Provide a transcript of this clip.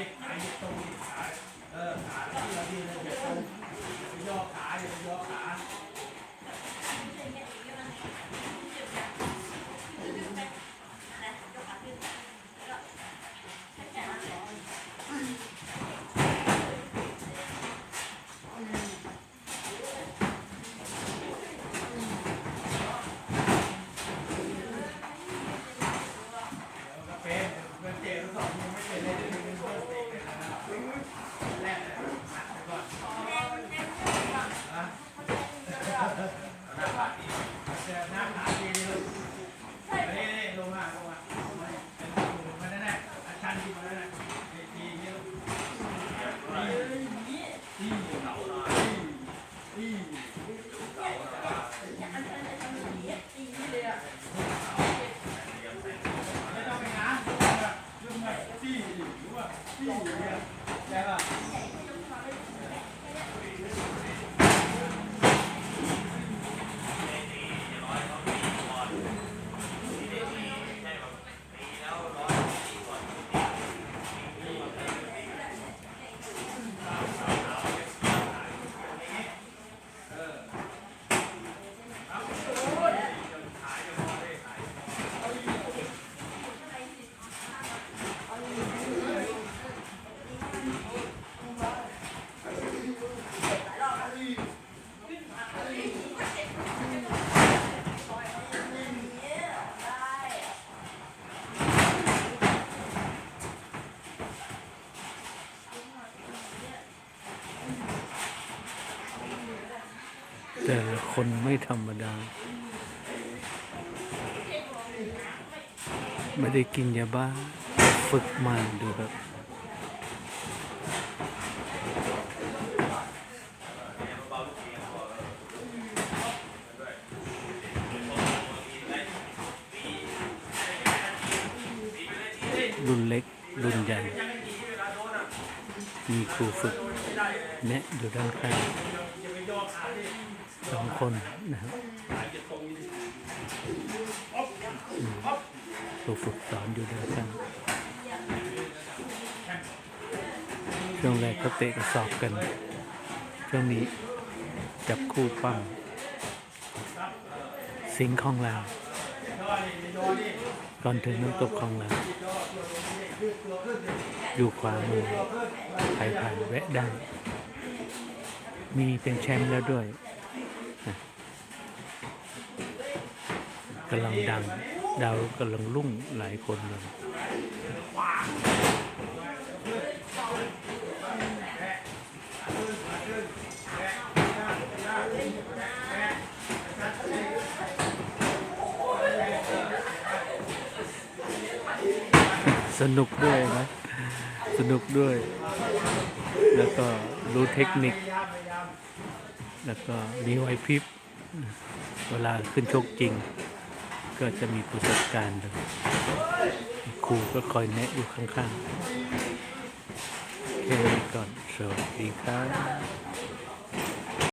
ดิขาเยีดตรงดิขาเออขาที่เราดีเลยเหยียดตรงย่อขาอย่าไปย่อขาออก็เป็นเจ็บสองยังไม่เป็นเลย นี่ ไม่ต้องไปง้างเรื่องแบบจี้หรือว่าจี้เนี่ยใช่ป่ะ แต่คนไม่ธรรมดา ไม่ได้กินยาบ้า ฝึกมาดูครับรุ่นเล็ก รุ่นใหญ่ มีครูฝึก แนะอยู่ด้านข้าง สองคนนะครับอืมครูฝึกสอนอยู่ด้านข้างช่วงแรกก็เตะกระสอบกันช่วงนี้จับคู่ปั้มสิงของเราวก่อนถึงน้ำตกของเราวอยู่ขวามือใครผ่านแวะได้ มีเป็นแชมป์แล้วด้วยกำลังดัง ดาวกำลังรุ่งหลายคนเลยสนุกด้วยนะ สนุกด้วย แล้วก็รู้เทคนิค แล้วก็มีไว้พริบเวลาขึ้นชกจริง ก็จะมีประสบการณ์เลยครูก็คอยแนะอยู่ข้างๆแค่นี้ก่อน สวัสดีครับ